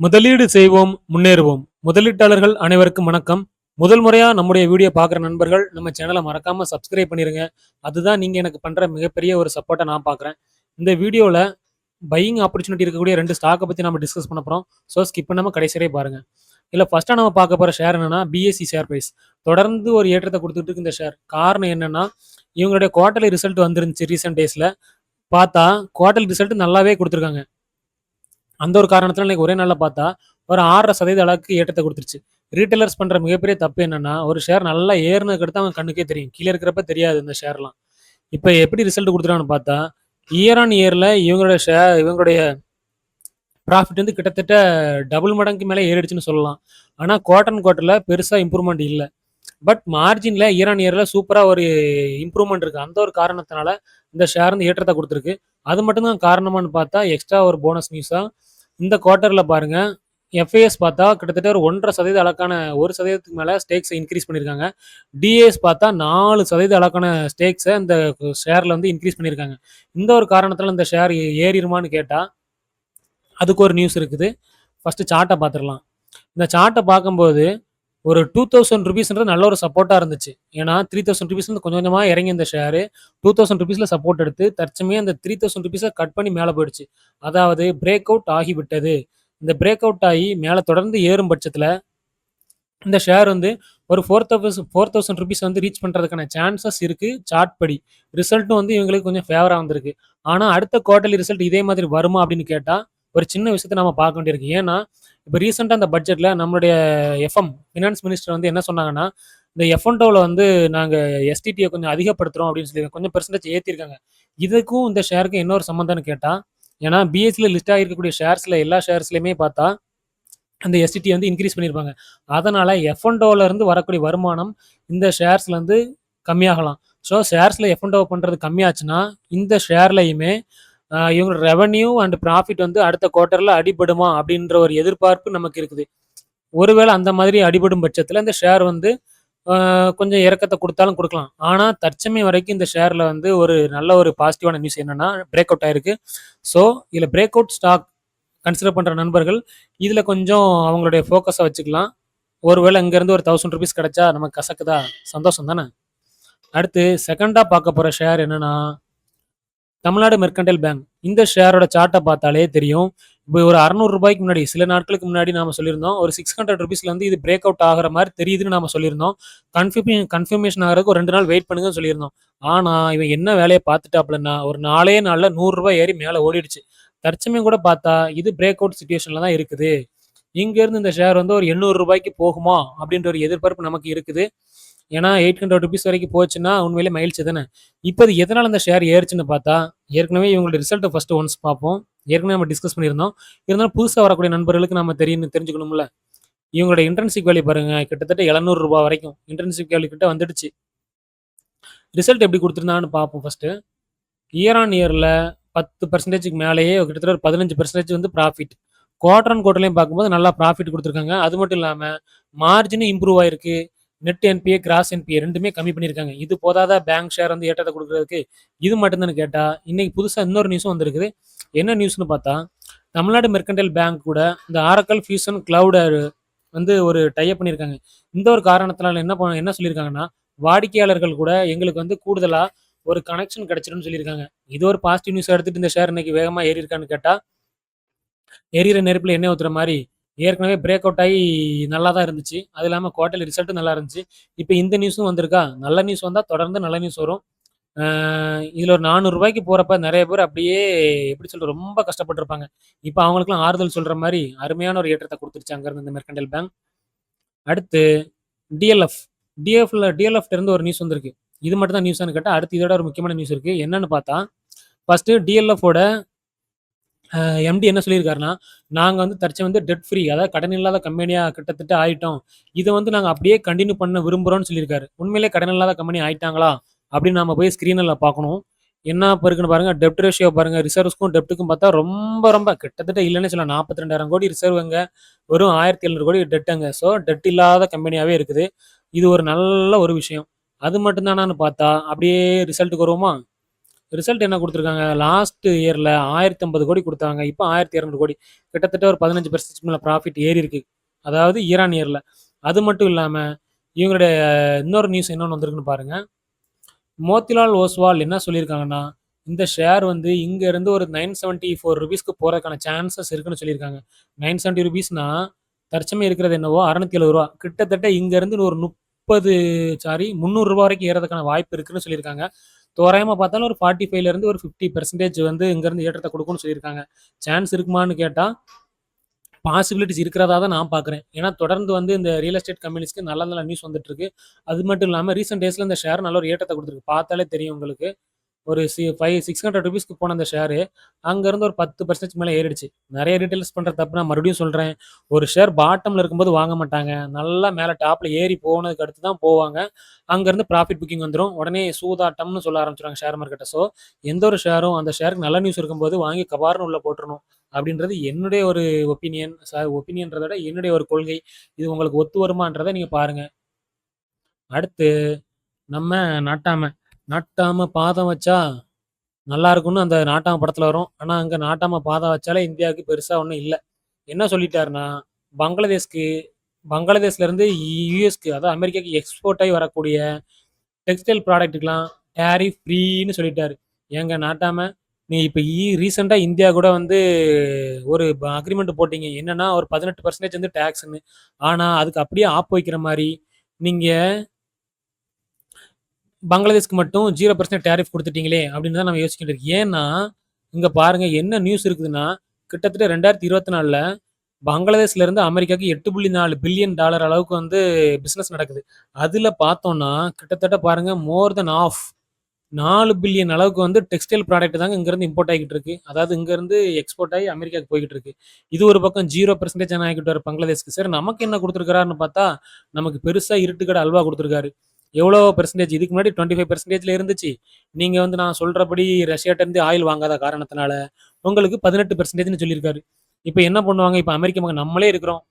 முதலீடு செய்வோம் முன்னேறுவோம். முதலீட்டாளர்கள் அனைவருக்கும் வணக்கம். முதல் முறையா நம்முடைய வீடியோ பார்க்குற நண்பர்கள் நம்ம சேனலை மறக்காம சப்ஸ்கிரைப் பண்ணிருங்க. அதுதான் நீங்க எனக்கு பண்ற மிகப்பெரிய ஒரு சப்போர்ட்டை நான் பார்க்குறேன். இந்த வீடியோவில் பையிங் ஆப்பர்ச்சுனிட்டி இருக்கக்கூடிய ரெண்டு ஸ்டாக்கை பற்றி நம்ம டிஸ்கஸ் பண்ண போகிறோம் ஸோ ஸ்கிப் பண்ணாமல் கடைசி பாருங்கள் பாருங்க. இல்லை ஃபஸ்ட்டாக நம்ம பார்க்க போகிற ஷேர் என்னன்னா பிஎஸ்சி ஷேர் ப்ரைஸ் தொடர்ந்து ஒரு ஏற்றத்தை கொடுத்துட்டு இருக்கு இந்த ஷேர் காரணம் என்னன்னா இவங்களுடைய குவார்டர்லி ரிசல்ட் வந்துருந்துச்சு ரீசெண்ட் டேஸில் பார்த்தா குவார்ட்டர்லி ரிசல்ட் நல்லாவே கொடுத்துருக்காங்க. அந்த ஒரு காரணத்தில் இன்னைக்கு ஒரே நாளில் பார்த்தா ஒரு ஆறரை சதவீத அளவுக்கு ஏற்றத்தை கொடுத்துருச்சு. ரீட்டைலர்ஸ் பண்ணுற மிகப்பெரிய தப்பு என்னென்னா ஒரு ஷேர் நல்லா ஏறினதுக்கு அடுத்து அவங்க கண்ணுக்கே தெரியும். கீழே இருக்கிறப்ப தெரியாது இந்த ஷேர்லாம் இப்போ எப்படி ரிசல்ட் கொடுத்துருக்கான்னு பார்த்தா இயர் ஆன் இயரில் இவங்களுடைய ஷேர் இவங்களுடைய ப்ராஃபிட் வந்து கிட்டத்தட்ட டபுள் மடங்கு மேலே ஏறிடுச்சுன்னு சொல்லலாம். ஆனால் குவார்டர் குவார்ட்டரில் பெருசாக இம்ப்ரூவ்மெண்ட் இல்லை. பட் மார்ஜினில் இயர் ஆன் இயரில் சூப்பராக ஒரு இம்ப்ரூவ்மெண்ட் இருக்குது அந்த ஒரு காரணத்தினால இந்த ஷேர் வந்து ஏற்றத்தை கொடுத்துருக்கு. அது மட்டும்தான் காரணமானு பார்த்தா எக்ஸ்ட்ரா ஒரு போனஸ் நியூஸாக இந்த குவார்ட்டரில் பாருங்கள் எஃப்ஐஎஸ் பார்த்தா கிட்டத்தட்ட ஒரு ஒன்றரை சதவீத அளக்கான ஒரு சதவீதத்துக்கு மேலே ஸ்டேக்ஸை இன்க்ரீஸ் பண்ணியிருக்காங்க டிஏஎஸ் பார்த்தா நாலு சதவீத அளக்கான ஸ்டேக்ஸை இந்த ஷேரில் வந்து இன்க்ரீஸ் பண்ணியிருக்காங்க இந்த ஒரு காரணத்தில் இந்த ஷேர் ஏறிடுமான்னு கேட்டால் அதுக்கு ஒரு நியூஸ் இருக்குது. ஃபஸ்ட்டு சார்ட்டை பார்த்துடலாம். இந்த சார்ட்டை பார்க்கும்போது ஒரு டூ தௌசண்ட் ருபீஸ்ன்றது நல்ல ஒரு சப்போர்ட்டாக இருந்துச்சு. ஏன்னா த்ரீ தௌசண்ட் ருபீஸ் கொஞ்சம் கொஞ்சமாக இறங்கி இந்த ஷேரு டூ தௌசண்ட் ருபீஸில் சப்போர்ட் எடுத்து தற்சமயம் அந்த த்ரீ தௌசண்ட் ருபீஸை கட் பண்ணி மேலே போயிடுச்சு. அதாவது பிரேக் அவுட் ஆகிவிட்டது இந்த பிரேக் அவுட் ஆகி மேலே தொடர்ந்து ஏறும் பட்சத்தில் இந்த ஷேர் வந்து ஒரு four thousand four thousand rupees வந்து ரீச் பண்ணுறதுக்கான சான்சஸ் இருக்குது சார்ட் படி. ரிசல்ட்டும் வந்து இவங்களுக்கு கொஞ்சம் ஃபேவராக வந்திருக்கு. ஆனால் அடுத்த குவார்டர்லி ரிசல்ட் இதே மாதிரி வருமா அப்படின்னு கேட்டால் ஒரு சின்ன விஷயத்தை நம்ம பார்க்க வேண்டியிருக்கு. ஏன்னா இப்போ ரீசெண்டாக அந்த பட்ஜெட்டில் நம்மளுடைய எஃப்எம் ஃபினான்ஸ் மினிஸ்டர் வந்து என்ன சொன்னாங்கன்னா இந்த எஃப்என்டோவில் வந்து நாங்கள் எஸ்டிடியை கொஞ்சம் அதிகப்படுத்துகிறோம் அப்படின்னு சொல்லி கொஞ்சம் பெர்சன்டேஜ் ஏற்றிருக்காங்க இதுக்கும் இந்த ஷேருக்கும் இன்னொரு சம்மந்தம்னு கேட்டால் ஏன்னா பிஎஸ்சியில் லிஸ்ட் ஆகிருக்கக்கூடிய ஷேர்ஸில் எல்லா ஷேர்ஸ்லையுமே பார்த்தா அந்த எஸ்டிடி வந்து இன்க்ரீஸ் பண்ணியிருப்பாங்க. அதனால் எஃப்என்டோவிலேருந்து வரக்கூடிய வருமானம் இந்த ஷேர்ஸ்லேருந்து கம்மியாகலாம். ஸோ ஷேர்ஸில் எஃப்என்டோ பண்ணுறது கம்மியாச்சுன்னா இந்த ஷேர்லையுமே இவங்க ரெவன்யூ அண்ட் ப்ராஃபிட் வந்து அடுத்த குவார்ட்டரில் அடிபடுமா அப்படின்ற ஒரு எதிர்பார்ப்பு நமக்கு இருக்குது. ஒருவேளை அந்த மாதிரி அடிபடும் பட்சத்தில் இந்த ஷேர் வந்து கொஞ்சம் இறக்கத்தை கொடுத்தாலும் கொடுக்கலாம். ஆனால் தற்சமயம் வரைக்கும் இந்த ஷேரில் வந்து ஒரு நல்ல ஒரு பாசிட்டிவான நியூஸ் என்னென்னா பிரேக் அவுட் ஆயிருக்கு. ஸோ இதில் பிரேக் அவுட் ஸ்டாக் கன்சிடர் பண்ணுற நண்பர்கள் இதில் கொஞ்சம் அவங்களுடைய ஃபோக்கஸை வச்சுக்கலாம். ஒருவேளை இங்கேருந்து ஒரு தௌசண்ட் ருபீஸ் கிடைச்சா நமக்கு கசக்குதா? சந்தோஷம் தானே? அடுத்து செகண்டாக பார்க்க போகிற ஷேர் என்னென்னா தமிழ்நாடு மெர்கண்டல் பேங்க் இந்த ஷேரோட சார்ட்டை பார்த்தாலே தெரியும். இப்போ ஒரு அறநூறு ரூபாய்க்கு முன்னாடி சில நாட்களுக்கு முன்னாடி நாம சொல்லியிருந்தோம் ஒரு சிக்ஸ் ஹண்ட்ரட் ருபீஸ்ல வந்து இது பிரேக் அவுட் ஆகிற மாதிரி தெரியுதுன்னு நாம சொல்லியிருந்தோம். கன்ஃபியூ கன்ஃபர்மேஷன் ஆகிறதுக்கு ஒரு ரெண்டு நாள் வெயிட் பண்ணுங்கன்னு சொல்லியிருந்தோம். ஆனா இவன் என்ன வேலையை பார்த்துட்டாப்லன்னா ஒரு நாளே நாளில் நூறுரூபா ஏறி மேலே ஓடிடுச்சு. தற்சமயம் கூட பார்த்தா இது பிரேக் அவுட் சுச்சுவேஷன்ல தான் இருக்குது. இங்கேருந்து இந்த ஷேர் வந்து ஒரு எண்ணூறு ரூபாய்க்கு போகுமா அப்படின்ற ஒரு எதிர்பார்ப்பு நமக்கு இருக்குது. ஏன்னா எயிட் ஹண்ட்ரட் ருபீஸ் வரைக்கும் போச்சுன்னா உண்மையிலே மகிழ்ச்சி தானே? இப்போ இது எதனால் அந்த ஷேர் ஏறுச்சுன்னு பார்த்தா ஏற்கனவே இவங்களோட ரிசல்ட்டை ஃபர்ஸ்ட் ஒன்ஸ் பார்ப்போம். ஏற்கனவே நம்ம டிஸ்கஸ் பண்ணியிருந்தோம். இருந்தாலும் புதுசாக வரக்கூடிய நண்பர்களுக்கு நம்ம தெரியும் தெரிஞ்சுக்கணும்ல. இவங்களோட இன்டர்ன்ஷிப் வேல்யூ பாருங்கள் கிட்டத்தட்ட 700 வரைக்கும். இன்டர்ன்ஷிப் வேல்யூ கிட்ட வந்துடுச்சு. ரிசல்ட் எப்படி கொடுத்துருந்தான்னு பார்ப்போம் ஃபஸ்ட்டு இயர் ஆன் இயரில் பத்து பர்சன்டேஜுக்கு மேலேயே கிட்டத்தட்ட ஒரு பதினஞ்சு பர்சன்டேஜ் வந்து ப்ராஃபிட் குவார்டர் அண்ட் குவார்டர்லையும் பார்க்கும்போது நல்லா ப்ராஃபிட் கொடுத்துருக்காங்க. அது மட்டும் இல்லாமல் மார்ஜினும் இம்ப்ரூவ் ஆயிருக்கு. நெட் என்பிஏ கிராஸ் என்பிஏ ரெண்டுமே கம்மி பண்ணியிருக்காங்க. இது போதாத பேங்க் ஷேர் வந்து ஏற்றத்தை கொடுக்குறதுக்கு இது மட்டும்தான் கேட்டால் இன்னைக்கு புதுசாக இன்னொரு நியூஸும் வந்திருக்குது. என்ன நியூஸ்னு பார்த்தா தமிழ்நாடு மெர்கண்டல் பேங்க் கூட இந்த ஆரக்கல் ஃபியூசன் கிளவுட வந்து ஒரு டைப் பண்ணியிருக்காங்க. இந்த ஒரு காரணத்தினால என்ன பண்ண என்ன சொல்லியிருக்காங்கன்னா வாடிக்கையாளர்கள் கூட எங்களுக்கு வந்து கூடுதலாக ஒரு கனெக்ஷன் கிடைச்சிடும் சொல்லியிருக்காங்க. இது ஒரு பாசிட்டிவ் நியூஸ் எடுத்துட்டு இந்த ஷேர் இன்னைக்கு வேகமாக ஏறியிருக்கான்னு கேட்டால் கேட்டா எரியிற எண்ணெய் ஊத்துற மாதிரி ஏற்கனவே பிரேக் அவுட் ஆகி நல்லா தான் இருந்துச்சு. அது இல்லாமல் குவார்டர்லி ரிசல்ட்டும் நல்லா இருந்துச்சு. இப்போ இந்த நியூஸும் வந்திருக்கா? நல்ல நியூஸ் வந்தால் தொடர்ந்து நல்ல நியூஸ் வரும். இதில் ஒரு நானூறுரூவாய்க்கு போகிறப்ப நிறைய பேர் அப்படியே எப்படி சொல்கிற ரொம்ப கஷ்டப்பட்டிருப்பாங்க. இப்போ அவங்களுக்குலாம் ஆறுதல் சொல்கிற மாதிரி அருமையான ஒரு ஏற்றத்தை கொடுத்துருச்சு இந்த மெர்கண்டல் பேங்க் அடுத்து டிஎல்எஃப் டிஎஃப்ல டிஎல்எஃப்லேருந்து ஒரு நியூஸ் வந்திருக்கு. இது மட்டும் தான் நியூஸ்னு கேட்டால் அடுத்து இதோட ஒரு முக்கியமான நியூஸ் இருக்குது என்னென்னு பார்த்தா ஃபஸ்ட்டு டிஎல்எஃபோட எம்டி என்ன சொல்லியிருக்காருன்னா நாங்கள் வந்து தற்சி வந்து டெட் ஃப்ரீ அதாவது கடன் இல்லாத கம்பெனியாக கிட்டத்தட்ட ஆயிட்டோம். இதை வந்து நாங்கள் அப்படியே கண்டினியூ பண்ண விரும்புகிறோம்னு சொல்லியிருக்காரு. உண்மையிலே கடன் இல்லாத கம்பெனி ஆயிட்டாங்களா? அப்படின்னு நம்ம போய் ஸ்க்ரீனில் பார்க்கணும். என்ன இப்போ இருக்குன்னு பாருங்க டெப்ட் ரேஷியோ பாருங்க ரிசர்வ்ஸ்க்கும் டெப்ட்டுக்கும் பார்த்தா ரொம்ப ரொம்ப கிட்டத்தட்ட இல்லைன்னு சொல்லலாம். நாற்பத்தி ரெண்டாயிரம் கோடி ரிசர்வ்ங்க வெறும் ஆயிரத்தி எழுநூறு கோடி டெட்டுங்க ஸோ டெட் இல்லாத கம்பெனியாகவே இருக்குது. இது ஒரு நல்ல ஒரு விஷயம். அது மட்டும்தானான்னு பார்த்தா அப்படியே ரிசல்ட்டுக்கு வருவோமா? ரிசல்ட் என்ன கொடுத்துருக்காங்க லாஸ்ட் இயர்ல 1050 கோடி கொடுத்தாங்க இப்போ ஆயிரத்தி இரநூறு கோடி. கிட்டத்தட்ட ஒரு பதினஞ்சு பர்சன்டேஜ் மேலே ப்ராஃபிட் ஏறி இருக்கு அதாவது ஈரான் இயரில் அது மட்டும் இல்லாமல் இவங்களுடைய இன்னொரு நியூஸ் என்னென்னு வந்திருக்குன்னு பாருங்கள் மோத்திலால் ஓஸ்வால் என்ன சொல்லியிருக்காங்கன்னா, இந்த ஷேர் வந்து இங்கேருந்து ஒரு நைன் செவன்ட்டி ஃபோர் ருபீஸ்க்கு போகிறதுக்கான சான்சஸ் இருக்குன்னு சொல்லியிருக்காங்க. நைன் செவன்ட்டி ₹970னா தற்சமை இருக்கிறது என்னவோ அறநூத்தி எழுபது ரூபா கிட்டத்தட்ட இங்கேருந்து ஒரு 30 சாரி முந்நூறுரூவா வரைக்கும் ஏறதுக்கான வாய்ப்பு இருக்குன்னு சொல்லியிருக்காங்க. தோராயமாக பார்த்தாலும் ஒரு ஃபார்ட்டி ஃபைவ்லேருந்து ஒரு 50% வந்து இங்கேருந்து ஏற்றத்தை கொடுக்கும்னு சொல்லியிருக்காங்க. சான்ஸ் இருக்குமான்னு கேட்டால் பாசிபிலிட்டிஸ் இருக்கிறதா தான் நான் பார்க்குறேன். ஏன்னா தொடர்ந்து வந்து இந்த ரியல் எஸ்டேட் கம்பெனிஸ்க்கு நல்ல நல்ல நியூஸ் வந்துட்டு இருக்கு. அது மட்டும் இல்லாமல் ரீசெண்ட் டேஸில் இந்த ஷேர் நல்ல ஒரு ஏற்றத்தை கொடுத்துருக்கு பார்த்தாலே தெரியும் உங்களுக்கு. ஒரு சி ஃபைவ் சிக்ஸ் ஹண்ட்ரட் ருபீஸ்க்கு போன அந்த ஷேரு, அங்கேருந்து ஒரு பத்து பர்சன்டேஜ் மேலே ஏறிடுச்சு. நிறைய ரீட்டெயிலர்ஸ் பண்ணுற தப்பு நான் மறுபடியும் சொல்கிறேன் ஒரு ஷேர் பாட்டமில் இருக்கும்போது வாங்க மாட்டாங்க. நல்லா மேலே டாப்பில் ஏறி போனதுக்கு அடுத்து தான் போவாங்க. அங்கேருந்து ப்ராஃபிட் புக்கிங் வந்துடும் உடனே சூதாட்டம்னு சொல்ல ஆரம்பிச்சுருவாங்க ஷேர் மார்க்கெட்டை ஸோ எந்த ஒரு ஷேரும் அந்த ஷேருக்கு நல்ல நியூஸ் இருக்கும்போது வாங்கி கபார்னு உள்ளே போட்டுருணும் அப்படின்றது என்னுடைய ஒரு ஒப்பீனியன். சார் ஒப்பீனியன்றத விட என்னுடைய ஒரு கொள்கை. இது உங்களுக்கு ஒத்து வருமான்றத நீங்கள் பாருங்கள் அடுத்து நம்ம நாட்டாம. நாட்டாம பாதம் வச்சா நல்லா இருக்கும்னு அந்த நாட்டாம படத்துல வரும். ஆனா அங்க நாட்டாம பாதம் வச்சாலே இந்தியாவுக்கு பெருசா ஒண்ணும் இல்லை என்ன சொல்லிட்டாருன்னா, பங்களாதேஷ்க்கு பங்களாதேஷ்ல இருந்து யுஎஸ்க்கு அதாவது அமெரிக்காக்கு எக்ஸ்போர்ட் ஆகி வரக்கூடிய டெக்ஸ்டைல் ப்ராடக்ட்டுக்கெலாம் டேரி ஃப்ரீன்னு சொல்லிட்டாரு. எங்க நாட்டாம, நீ இப்போ ரீசெண்டாக இந்தியா கூட வந்து ஒரு அக்ரிமெண்ட் போட்டிங்க போட்டீங்க. என்னன்னா ஒரு 18% வந்து டேக்ஸ்ன்னு ஆனால் அதுக்கு அப்படியே ஆப் வைக்கிற மாதிரி நீங்கள் பங்களாதேஷ்க்கு மட்டும் ஜீரோ பர்சன்ட் டேரிஃப் கொடுத்துட்டீங்களே அப்படின்னு தான் நம்ம யோசிக்கிட்டு இருக்கோம். ஏன்னா, இங்கே பாருங்கள் என்ன நியூஸ் இருக்குதுன்னா, கிட்டத்தட்ட ரெண்டாயிரத்து இருபத்தி நாலில் பங்களாதேஷ்லேருந்து அமெரிக்காவுக்கு $8.4 பில்லியன் டாலர் அளவுக்கு வந்து பிஸ்னஸ் நடக்குது. அதில் பார்த்தோன்னா கிட்டத்தட்ட பாருங்க மோர் தென் ஆஃப் நாலு பில்லியன் அளவுக்கு வந்து டெக்ஸ்டைல் ப்ராடக்ட் தாங்க இங்கேருந்து இம்போர்ட் ஆகிட்டு இருக்கு. அதாவது இங்கேருந்து எக்ஸ்போர்ட் ஆகி அமெரிக்காவுக்கு போய்கிட்டு இருக்கு. இது ஒரு பக்கம் 0% ஆனா ஆகிட்டாரு பங்களாதேஷ்க்கு. சரி நமக்கு என்ன கொடுத்துருக்காருன்னு பார்த்தா, நமக்கு பெருசாக இருட்டுக்கடை அல்வா கொடுத்துருக்காரு எவ்வளோ பெர்சன்டேஜ் இதுக்கு முன்னாடி டுவெண்ட்டி ஃபைவ் பர்சன்டேஜ்ஜி இருந்துச்சு. நீங்கள் வந்து நான் சொல்கிறபடி ரஷ்யாட்டேருந்து ஆயில் வாங்காத காரணத்தினால, உங்களுக்கு பதினெட்டு பெர்சன்டேஜ்னு சொல்லியிருக்காரு. இப்போ என்ன பண்ணுவாங்க, இப்போ அமெரிக்க மக்கள் நம்மளே இருக்கிறோம்.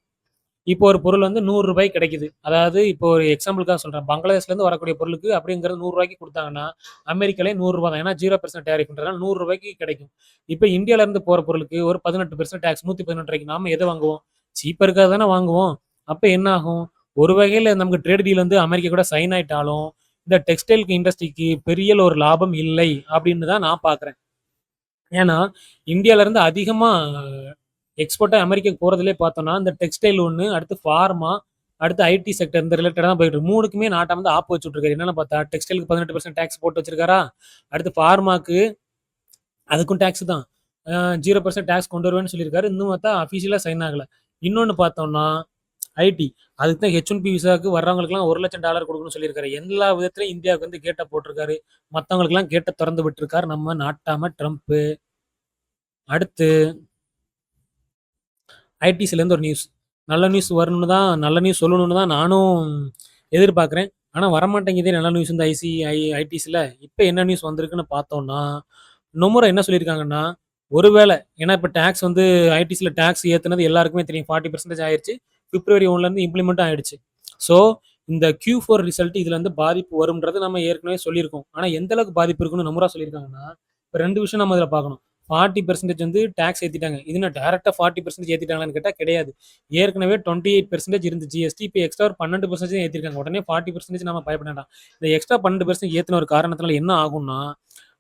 இப்போ ஒரு பொருள் வந்து நூறுரூபாய்க்கு கிடைக்குது. அதாவது இப்போ ஒரு எக்ஸாம்பிளுக்காக சொல்கிறேன் பங்களாதேஷ்லேருந்து வரக்கூடிய பொருளுக்கு அப்படிங்கிறது நூறுரூவாய்க்கு கொடுத்தாங்கன்னா அமெரிக்காலே நூறுரூவா தான். ஏன்னா 0% டாரிஃப்ன்றதால ரூ. 100 கிடைக்கும். இப்போ இந்தியாவிலேருந்து இருந்து பொருளுக்கு ஒரு பதினெட்டு பெர்சன்ட் டேக்ஸ் நூற்றி பதினெட்டு ரூபாய்க்கு நாம எதை வாங்குவோம்? சீப்பாக இருக்காது தானே வாங்குவோம். அப்போ என்ன ஆகும்? ஒரு வகையில் நமக்கு ட்ரேட் டீல் வந்து அமெரிக்கா கூட சைன் ஆயிட்டாலும், இந்த டெக்ஸ்டைல் இண்டஸ்ட்ரிக்கு பெரிய ஒரு லாபம் இல்லை அப்படின்னு தான் நான் பார்க்குறேன். ஏன்னா, இந்தியாவிலேருந்து அதிகமாக எக்ஸ்போர்ட்டாக அமெரிக்காக்கு போகிறதுலே பார்த்தோம்னா, இந்த டெக்ஸ்டைல் ஒன்று அடுத்து ஃபார்மா, அடுத்து ஐடி செக்டர் இந்த ரிலேட்டடாக தான் போயிட்டு மூணுக்குமே நாட்டை வந்து ஆப்பு வச்சு என்னென்ன பார்த்தா, டெக்ஸ்டைலுக்கு பதினெட்டு பர்சன்ட் டேக்ஸ் போட்டு வச்சிருக்காரா, அடுத்து ஃபார்மாக்கு அதுக்கும் டேக்ஸ் தான். ஜீரோ பர்சன்ட் டேக்ஸ் கொண்டு வருவேன்னு சொல்லியிருக்காரு. இன்னும் பார்த்தா அஃபீஷியலாக சைன் ஆகலை இன்னொன்று பார்த்தோம்னா, ஐடி. அதுக்கு தான் ஹெச்-1பி விசாவுக்கு வர்றவங்களுக்குலாம் ஒரு லட்சம் டாலர் கொடுக்கணும்னு சொல்லியிருக்காரு. எல்லா விதத்திலயும் இந்தியாவுக்கு வந்து கேட்டை போட்டிருக்காரு. மற்றவங்களுக்குலாம் கேட்ட திறந்து விட்டுருக்காரு நம்ம நாட்டாம ட்ரம்ப்பு. அடுத்து ஐடிசிலேருந்து ஒரு நியூஸ். நல்ல நியூஸ் வரணும்னு தான் நல்ல நியூஸ் சொல்லணும்னு தான் நானும் எதிர்பார்க்குறேன். ஆனால் வரமாட்டேங்குதே நல்ல நியூஸ் இந்த ஐசி ஐ ஐடிஸில் இப்போ என்ன நியூஸ் வந்திருக்குன்னு பார்த்தோம்னா, நொமுரை என்ன சொல்லியிருக்காங்கன்னா, ஒருவேளை ஏன்னா இப்போ டேக்ஸ் வந்து ஐடிஸில் டேக்ஸ் ஏற்றுனது எல்லாருக்குமே தெரியும். ஃபார்ட்டி பர்சன்டேஜ் ஆயிடுச்சு பிப்ரவரி ஒன்லேருந்து இம்ப்ளிமெண்ட் ஆகிடுச்சு ஸோ, இந்த Q4 ரிசல்ட் இதுல இருந்து பாதிப்பு வரும்ன்றது நம்ம ஏற்கனவே சொல்லியிருக்கோம். ஆனால் எந்த அளவுக்கு பாதிப்பு இருக்குன்னு நொமுரா சொல்லியிருக்காங்கன்னா, இப்போ ரெண்டு விஷயம் நம்ம இதில் பார்க்கணும். 40% வந்து டேக்ஸ் ஏற்றிட்டாங்க இது நான் டைரக்ட்டா 40% ஏத்திட்டாங்களான்னு கேட்டால் கிடையாது. ஏற்கனவே டுவெண்ட்டி எயிட் பெர்சன்டேஜ் இருந்து ஜிஎஸ்டி. இப்போ எக்ஸ்ட்ரா ஒரு பன்னெண்டு பெர்சன்டேஜ் ஏற்றிருக்காங்க உடனே ஃபார்ட்டி பெர்சன்டேஜ் நம்ம பயப்பட வேண்டாம். இந்த எக்ஸ்ட்ரா பன்னெண்டு பெர்சன்ட் ஏற்றின ஒரு காரணத்தினால என்ன ஆகும்னா,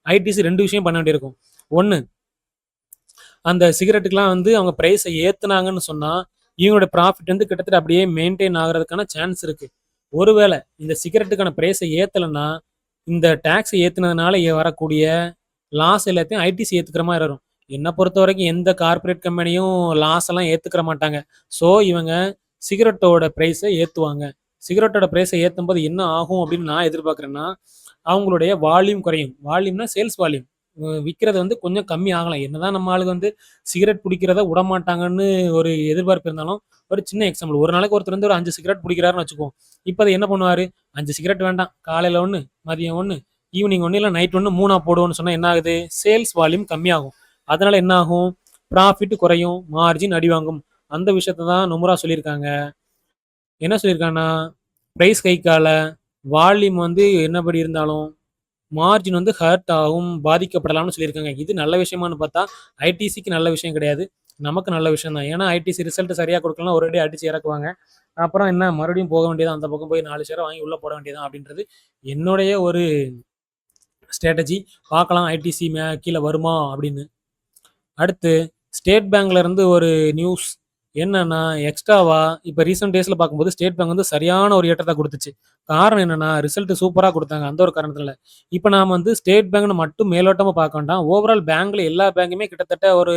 ஐடிசி ரெண்டு விஷயம் பண்ண வேண்டியிருக்கும். ஒன்று அந்த சிகரெட்டுக்கெலாம் வந்து அவங்க ப்ரைஸை ஏற்றுனாங்கன்னு சொன்னால் இவங்களோட ப்ராஃபிட் வந்து கிட்டத்தட்ட அப்படியே மெயின்டைன் ஆகிறதுக்கான சான்ஸ் இருக்கு. ஒருவேளை இந்த சிகரெட்டுக்கான ப்ரைஸை ஏத்தலன்னா, இந்த டாக்ஸ் ஏத்துனதுனால வரக்கூடிய லாஸ் எல்லாத்தையும் ஐடிசி ஏத்துக்கிற மாதிரி வரும். என்னை பொறுத்த வரைக்கும் எந்த கார்ப்பரேட் கம்பெனியும் லாஸ் எல்லாம் ஏத்துக்கிற மாட்டாங்க. ஸோ, இவங்க சிகரெட்டோட ப்ரைஸை ஏற்றுவாங்க சிகரெட்டோட ப்ரைஸை ஏற்றும்போது என்ன ஆகும் அப்படின்னு நான் எதிர்பார்க்குறேன்னா அவங்களுடைய வால்யூம் குறையும். வால்யூம்னா சேல்ஸ் வால்யூம். விற்கிறது வந்து கொஞ்சம் கம்மி ஆகலாம். என்னதான் நம்ம ஆளுங்க வந்து சிகரெட் பிடிக்கிறத விடமாட்டாங்கன்னு ஒரு எதிர்பார்ப்பு இருந்தாலும், ஒரு சின்ன எக்ஸாம்பிள். ஒரு நாளைக்கு ஒருத்தர் வந்து ஒரு அஞ்சு சிகரெட் பிடிக்கிறாருன்னு வச்சுக்குவோம். இப்போ அதை என்ன பண்ணுவார் அஞ்சு சிகரெட் வேண்டாம். காலையில் ஒன்று மதியம் ஒன்று ஈவினிங் ஒன்று இல்லை நைட் 1 3ஆ போடுவோம்னு சொன்னால் என்ன ஆகுது? சேல்ஸ் வால்யூம் கம்மியாகும். அதனால் என்ன ஆகும்? ப்ராஃபிட் குறையும். மார்ஜின் அடிவாங்கும். அந்த விஷயத்த தான் நொமுரா சொல்லியிருக்காங்க. என்ன சொல்லியிருக்காங்கன்னா, ப்ரைஸ் கைக்கால வால்யூம் வந்து என்னபடி இருந்தாலும் மார்ஜின் வந்து ஹர்ட் ஆகும், பாதிக்கப்படலாம்னு சொல்லியிருக்காங்க. இது நல்ல விஷயமான்னு பார்த்தா, ஐடிசிக்கு நல்ல விஷயம் கிடையாது. நமக்கு நல்ல விஷயம் தான். ஏன்னா, ஐடிசி ரிசல்ட் சரியாக கொடுக்கலாம் ஒரேடி அடிச்சு இறக்குவாங்க. அப்புறம் என்ன மறுபடியும் போக வேண்டியதான் அந்த பக்கம் போய் 4 ஷேர வாங்கி உள்ளே போட வேண்டியதான் அப்படின்றது என்னுடைய ஒரு ஸ்ட்ராட்டஜி. பார்க்கலாம் ஐடிசி மே கீழே வருமா அப்படின்னு. அடுத்து ஸ்டேட் பேங்க்ல இருந்து ஒரு நியூஸ் என்னன்னா, எக்ஸ்ட்ராவா இப்போ ரீசெண்ட் டேஸ்ல பார்க்கும்போது ஸ்டேட் பேங்க் வந்து சரியான ஒரு ஏற்றத்தை கொடுத்துச்சு. காரணம் என்னன்னா, ரிசல்ட் சூப்பராக கொடுத்தாங்க. அந்த ஒரு காரணத்தில் இப்போ நாம வந்து ஸ்டேட் பேங்க்னு மட்டும் மேலோட்டமா பார்க்க வேண்டாம். ஓவரால் பேங்க்ல எல்லா பேங்குமே கிட்டத்தட்ட ஒரு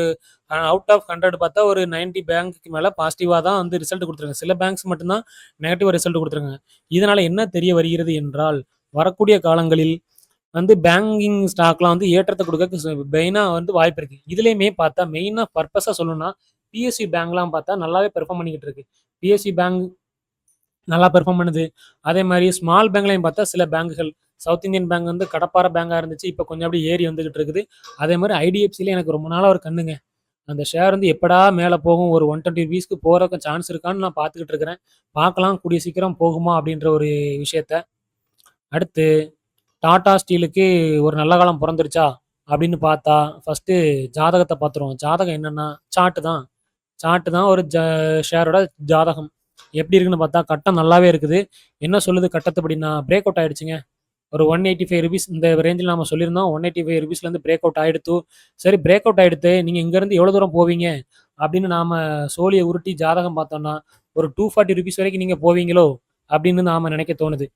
அவுட் ஆஃப் 100 பார்த்தா ஒரு 90 பேங்க்குக்கு மேலே பாசிட்டிவாக தான் வந்து ரிசல்ட் கொடுத்துருங்க சில பேங்க்ஸ் மட்டும்தான் நெகட்டிவாக ரிசல்ட் கொடுத்துருங்க இதனால என்ன தெரிய வருகிறது என்றால், வரக்கூடிய காலங்களில் வந்து பேங்கிங் ஸ்டாக்லாம் வந்து ஏற்றத்தை கொடுக்க மெயினாக வந்து வாய்ப்பு இருக்குது இதுலேயுமே பார்த்தா மெயினாக பர்பஸாக சொல்லணும்னா, பிஎஸ்சி பேங்க்லாம் பார்த்தா நல்லாவே பெர்ஃபார்ம் பண்ணிக்கிட்டு இருக்கு. பிஎஸ்சி பேங்க் நல்லா பெர்ஃபார்ம் பண்ணுது. அதே மாதிரி ஸ்மால் பேங்க்லையும் பார்த்தா சில பேங்குகள் சவுத் இந்தியன் பேங்க் வந்து கடப்பார பேங்காக இருந்துச்சு. இப்போ கொஞ்சம் அப்படியே ஏறி வந்துகிட்டு இருக்குது. அதே மாதிரி ஐடிஎஃப்சியில் எனக்கு ரொம்ப நாளாக ஒரு கண்ணுங்க. அந்த ஷேர் வந்து எப்படா மேலே போகும்? ஒரு 120 ரூபீஸ்க்கு போறதுக்கு சான்ஸ் இருக்கான்னு நான் பார்த்துக்கிட்டு இருக்கிறேன். பார்க்கலாம் கூடிய சீக்கிரம் போகுமா? அப்படின்ற ஒரு விஷயத்த. அடுத்து டாடா ஸ்டீலுக்கு ஒரு நல்ல காலம் பிறந்துருச்சா அப்படின்னு பார்த்தா, ஃபர்ஸ்ட்டு ஜாதகத்தை பார்த்துருவோம். ஜாதகம் என்னன்னா, சாட்டு தான். சார்ட் தான் ஒரு ஜ ஷேரோட ஜாதகம். எப்படி இருக்குன்னு பார்த்தா, கட்டம் நல்லாவே இருக்குது. என்ன சொல்லுது கட்டத்துப்படின்னா, பிரேக் அவுட் ஆயிடுச்சுங்க. ஒரு 185 ரூபீஸ் இந்த ரேஞ்சில் நம்ம சொல்லியிருந்தோம். 185 ரூபீஸ்லேருந்து பிரேக் அவுட் ஆகிடுத்து சரி பிரேக் அவுட் ஆகிடுத்து நீங்கள் இங்கேருந்து எவ்வளோ தூரம் போவீங்க? அப்படின்னு நாம் சோழியை உருட்டி ஜாதகம் பார்த்தோம்னா, ஒரு டூ ஃபார்ட்டி ருபீஸ் வரைக்கும் நீங்கள் போவீங்களோ? அப்படின்னு நாம் நினைக்க தோணுது.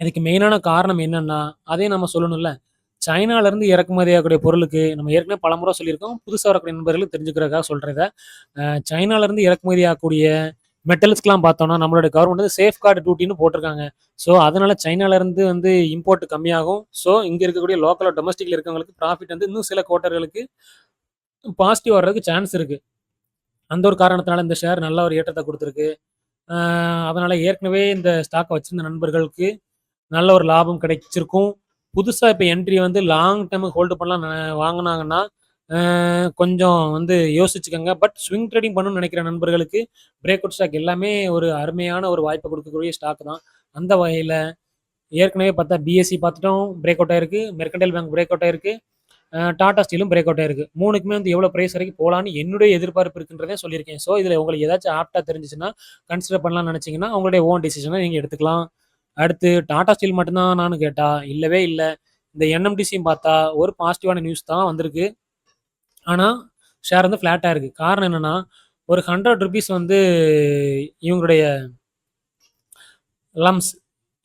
இதுக்கு மெயினான காரணம் என்னன்னா, அதையும் நம்ம சொல்லணும்ல. சைனாலேருந்து இறக்குமதி ஆகக்கூடிய பொருளுக்கு நம்ம ஏற்கனவே பலமுறை சொல்லியிருக்கோம். புதுசாக வரக்கூடிய நண்பர்களுக்கு தெரிஞ்சுக்கிறதுக்காக சொல்கிறத சைனாலேருந்து இறக்குமதி ஆகக்கூடிய மெட்டல்ஸ்க்கெலாம் பார்த்தோம்னா, நம்மளோட கவர்மெண்ட் வந்து சேஃப்கார்டு டியூட்டின்னு போட்டிருக்காங்க. ஸோ, அதனால் சைனாலேருந்து வந்து இம்போர்ட் கம்மியாகும். ஸோ, இங்கே இருக்கக்கூடிய லோக்கலாக டொமஸ்டிக்கில் இருக்கவங்களுக்கு ப்ராஃபிட் வந்து இன்னும் சில குவார்ட்டர்களுக்கு பாசிட்டிவ் வர்றதுக்கு சான்ஸ் இருக்குது அந்த ஒரு காரணத்தினால இந்த ஷேர் நல்ல ஒரு ஏற்றத்தை கொடுத்துருக்கு அதனால் ஏற்கனவே இந்த ஸ்டாக்கை வச்சுருந்த நண்பர்களுக்கு நல்ல ஒரு லாபம் கிடைச்சிருக்கும். புதுசாக இப்போ என்ட்ரி வந்து லாங் டெர்முக்கு ஹோல்டு பண்ணலாம் ந கொஞ்சம் வந்து யோசிச்சுக்கோங்க பட் ஸ்விங் ட்ரேடிங் பண்ணணும்னு நினைக்கிற நண்பர்களுக்கு பிரேக் அவுட் ஸ்டாக் எல்லாமே ஒரு அருமையான ஒரு வாய்ப்பை கொடுக்கக்கூடிய ஸ்டாக் தான். அந்த வகையில் ஏற்கனவே பார்த்தா பிஎஸ்சி பார்த்துட்டோம். பிரேக் அவுட் ஆயிருக்கு. மெர்கன்டைல் பேங்க் பிரேக் அவுட் ஆயிருக்கு. டாடா ஸ்டீலும் பிரேக் அவுட் ஆயிருக்கு. மூணுக்குமே வந்து எவ்வளோ ப்ரைஸ் வரைக்கும் போகலான்னு என்னுடைய எதிர்பார்ப்பு இருக்குன்றதே சொல்லியிருக்கேன். ஸோ, இதில் உங்களுக்கு ஏதாச்சும் ஆப்டாக தெரிஞ்சிச்சுன்னா கன்சிடர் பண்ணலாம்னு நினச்சிங்கன்னா உங்களுடைய ஓன் டிசிஷனை நீங்கள் எடுத்துக்கலாம். அடுத்து டாடா ஸ்டீல் மட்டும்தான் நான் கேட்டா, இல்லவே இல்லை இந்த என்எம்டிசியும் பார்த்தா ஒரு பாசிட்டிவான நியூஸ் தான் வந்திருக்கு. ஆனால் ஷேர் வந்து ஃப்ளாட்டாக இருக்கு. காரணம் என்னன்னா, ஒரு ஹண்ட்ரட் ருபீஸ் வந்து இவங்களுடைய லம்ப்ஸ்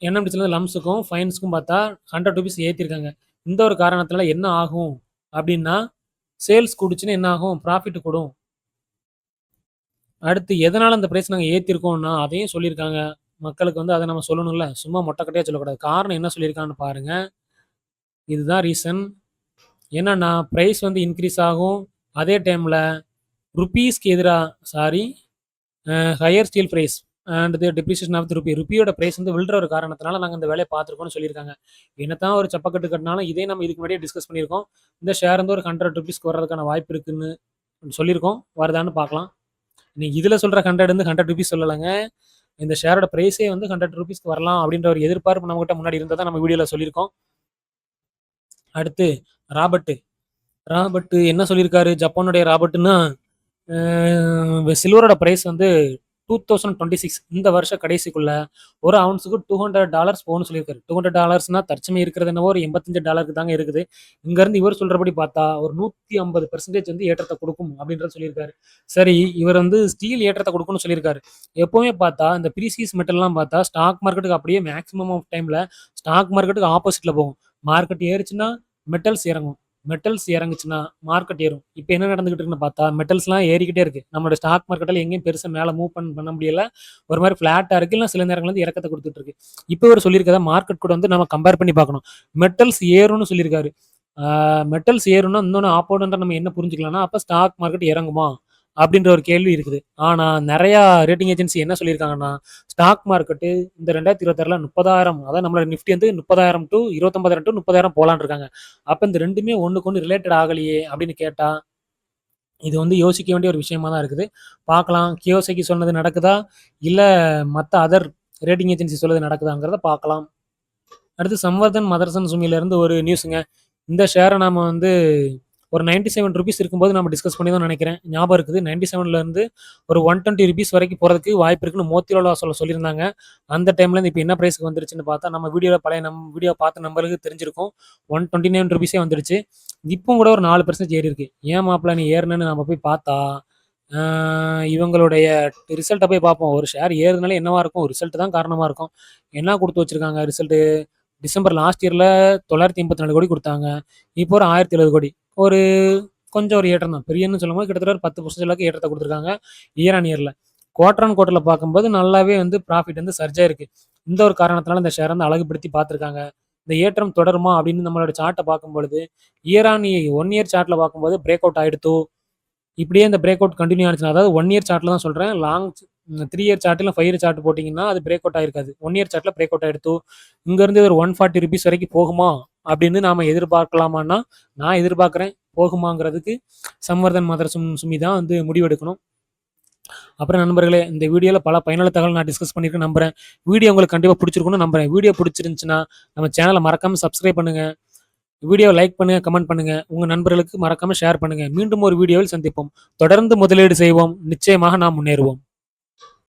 என்எம்டிசில லம்ப்ஸுக்கும், ஃபைன்ஸுக்கும் பார்த்தா ஹண்ட்ரட் ருபீஸ் ஏற்றிருக்காங்க இந்த ஒரு காரணத்தில் என்ன ஆகும்? அப்படின்னா, சேல்ஸ் கூடுச்சுன்னா என்ன ஆகும்? ப்ராஃபிட் கூடும். அடுத்து எதனால் அந்த ப்ரைஸ் நாங்கள் ஏற்றிருக்கோம்னா அதையும் சொல்லியிருக்காங்க. மக்களுக்கு வந்து அதை நம்ம சொல்லணும்ல. சும்மா மொட்டைக்கட்டையே சொல்லக்கூடாது. காரணம் என்ன சொல்லியிருக்கான்னு பாருங்கள் இதுதான் ரீசன். என்னன்னா, ப்ரைஸ் வந்து இன்க்ரீஸ் ஆகும். அதே டைமில் ருப்பீஸ்க்கு எதிராக sorry higher steel price and the depreciation of the rupee. ரூப்பியோட price வந்து விழுற ஒரு காரணத்தினால நாங்கள் இந்த வேலையை பார்த்துருக்கோம்னு சொல்லியிருக்காங்க. என்னதான் ஒரு சப்பக்கட்டு கட்டினாலும் இதே நம்ம இதுக்கு முன்னாடியே டிஸ்கஸ் பண்ணியிருக்கோம். இந்த ஷேர் வந்து ஒரு 100 ரூப்பீஸ்க்கு வர்றதுக்கான வாய்ப்பு இருக்குன்னு சொல்லியிருக்கோம். வருதான்னு பார்க்கலாம். நீங்க இதுல சொல்ற 100 வந்து ஹண்ட்ரட் ருபீஸ் சொல்லலைங்க இந்த ஷேரோட பிரைஸே வந்து ஹண்ட்ரட் ருபீஸ்க்கு வரலாம் அப்படின்ற ஒரு எதிர்பார்ப்பு நம்மகிட்ட முன்னாடி இருந்தால் நம்ம வீடியோவில் சொல்லியிருக்கோம். அடுத்து ராபர்ட். ராபர்ட் என்ன சொல்லியிருக்காரு? ஜப்பானுடைய ராபர்ட்டுன்னா சில்வரோட பிரைஸ் வந்து 2026 இந்த வருஷ கடைசிக்குள்ள ஒரு அவுன்ஸுக்கு $200 போகும்னு சொல்லியிருக்காரு. $200னா தற்சமயம் இருக்கிறது என்னவோ ஒரு $85 தாங்க இருக்குது. இங்கேருந்து இவர் சொல்றபடி பார்த்தா, ஒரு 150% வந்து ஏற்றத்தை கொடுக்கும் அப்படின்றத சொல்லியிருக்காரு. சரி, இவர் வந்து ஸ்டீல் ஏற்றத்தை கொடுக்கும்னு சொல்லியிருக்காரு. எப்பவுமே பார்த்தா, இந்த ப்ரீசியஸ் மெட்டல்லாம் பார்த்தா, ஸ்டாக் மார்க்கெட்டுக்கு அப்படியே மேக்ஸிமம் ஆஃப் டைம்ல ஸ்டாக் மார்க்கெட்டுக்கு ஆப்போசிட்ல போகும். மார்க்கெட் ஏறிச்சுன்னா மெட்டல்ஸ் இறங்கும். மெட்டல்ஸ் இறங்குச்சுன்னா, மார்க்கெட் ஏறும். இப்போ என்ன நடந்துகிட்டு இருக்குன்னு பார்த்தா, மெட்டல்ஸ்லாம் ஏறிக்கிட்டே இருக்குது நம்மளோட ஸ்டாக் மார்க்கெட்டில் எங்கேயும் பெருசாக மேலே மூவ் பண்ண பண்ண முடியல. ஒரு மாதிரி ஃப்ளாட்டாக இருக்கு. இல்லை சில நேரங்கள் வந்து இறக்கத்தை கொடுத்துட்ருக்கு இருக்கு. இப்ப இவரு மார்க்கெட் கூட வந்து நம்ம கம்பேர் பண்ணி பார்க்கணும். மெட்டல்ஸ் ஏறும்னு சொல்லியிருக்காரு. மெட்டல்ஸ் ஏறும்னா, இன்னொன்று ஆப்போனன்ட்டா நம்ம என்ன புரிஞ்சுக்கலாம்னா, அப்போ ஸ்டாக் மார்க்கெட் இறங்குமா? அப்படின்ற ஒரு கேள்வி இருக்குது. ஆனால் நிறையா ரேட்டிங் ஏஜென்சி என்ன சொல்லியிருக்காங்கன்னா, ஸ்டாக் மார்க்கெட்டு இந்த 2026ல 30,000 அதாவது நம்மளோட நிஃப்டி வந்து 30,000 டூ 29,000 டூ 30,000 போலான்னு இருக்காங்க. அப்போ இந்த ரெண்டுமே ஒன்றுக்கு ஒன்று ரிலேட்டட் ஆகலையே அப்படின்னு கேட்டால் இது வந்து யோசிக்க வேண்டிய ஒரு விஷயமா தான் இருக்குது. பார்க்கலாம். கியோசைக்கு சொன்னது நடக்குதா? இல்லை மற்ற அதர் ரேட்டிங் ஏஜென்சி சொல்றது நடக்குதாங்கிறத பார்க்கலாம். அடுத்து சம்வர்தன் மதர்சன் சுமியிலேருந்து ஒரு நியூஸுங்க இந்த ஷேரை நாம் வந்து ஒரு 97 செவன் ருபீஸ் இருக்கும்போது நம்ம டிஸ்கஸ் பண்ணி தான் நினைக்கிறேன். ஞாபகம் இருக்குது 97 செவன்லேருந்து ஒரு ஒன் டுவெண்ட்டி ருபீஸ் வரைக்கும் போகிறதுக்கு வாய்ப்பு இருக்குன்னு மோத்திலால் சொல்ல சொல்லியிருந்தாங்க. அந்த டைம்லேருந்து இப்போ என்ன ப்ரைஸ்க்கு வந்துருச்சுன்னு பார்த்தா நம்ம வீடியோவில் பழைய நம் வீடியோ பார்த்த நம்பருக்கு தெரிஞ்சிருக்கும். ஒன் டுவெண்ட்டி நைன் ருபீஸே வந்துருச்சு. இப்போ கூட ஒரு நாலு பர்சன்டேஜ் ஏறி இருக்கு. ஏன் மாப்பிள்ள நீ ஏறினு நம்ம போய் பார்த்தா இவங்களுடைய ரிசல்ட்டை போய் பார்ப்போம். ஒரு ஷேர் ஏறுனாலே என்னவா இருக்கும்? ரிசல்ட் தான் காரணமாக இருக்கும். என்ன கொடுத்து வச்சிருக்காங்க? ரிசல்ட்டு டிசம்பர் லாஸ்ட் இயரில் தொள்ளாயிரத்தி எண்பத்தி நாலு கோடி கொடுத்தாங்க. இப்போ ஒரு ஆயிரத்தி எழுபது கோடி. ஒரு கொஞ்சம் ஒரு ஏற்றம் தான். பெரியன்னு சொல்லும்போது கிட்டத்தட்ட ஒரு பத்து பர்சன்டேஜ் அளவுக்கு ஏற்றத்தை கொடுத்துருக்காங்க இயர் ஆன் இயரில் குவார்டர் ஆன் குவார்டரில் பார்க்கும்போது நல்லாவே வந்து ப்ராஃபிட் வந்து சர்ஜாக இருக்குது இந்த ஒரு காரணத்தினால இந்த ஷேர் வந்து அழகுபடுத்தி பார்த்துருக்காங்க. இந்த ஏற்றம் தொடருமா அப்படின்னு நம்மளோட சார்ட்டை பார்க்கும்பொழுது இயர் ஆன் ஒன் இயர் சார்ட்டில் பார்க்கும்போது பிரேக் அவுட் ஆகிடுத்தோ இப்படியே இந்த பிரேக் அவுட் கண்டினியூ ஆனிச்சுன்னா அதாவது ஒன் இயர் சார்ட்டில் தான் சொல்கிறேன் லாங் த்ரீ இயர் சார்ட்டில் ஃபைவ் இயர் சார்ட் போட்டிங்கன்னா அது பிரேக் அவுட் ஆயிருக்காது ஒன் இயர் சார்ட்டில் பிரேக் அவுட் ஆகிடுத்தோ இங்கேருந்து ஒரு ஒன் ஃபார்ட்டி ருபீஸ் வரைக்கும் போகுமா? அப்படின்னு நாம் எதிர்பார்க்கலாமான்னா நான் எதிர்பார்க்குறேன் போகுமாங்கிறதுக்கு சம்வர்தன் மதர் சும் சுமி தான் வந்து முடிவெடுக்கணும். அப்புறம் நண்பர்களே இந்த வீடியோவில் பல பயனுள்ள தகவல் நான் டிஸ்கஸ் பண்ணியிருக்கேன் நம்புறேன். வீடியோ உங்களுக்கு கண்டிப்பாக பிடிச்சிருக்கும்னு நம்புறேன். வீடியோ பிடிச்சிருந்துச்சுன்னா நம்ம சேனலை மறக்காமல் சப்ஸ்கிரைப் பண்ணுங்கள் வீடியோ லைக் பண்ணுங்கள் கமெண்ட் பண்ணுங்கள் உங்கள் நண்பர்களுக்கு மறக்காமல் ஷேர் பண்ணுங்கள் மீண்டும் ஒரு வீடியோவில் சந்திப்போம். தொடர்ந்து முதலீடு செய்வோம். நிச்சயமாக நாம் முன்னேறுவோம்.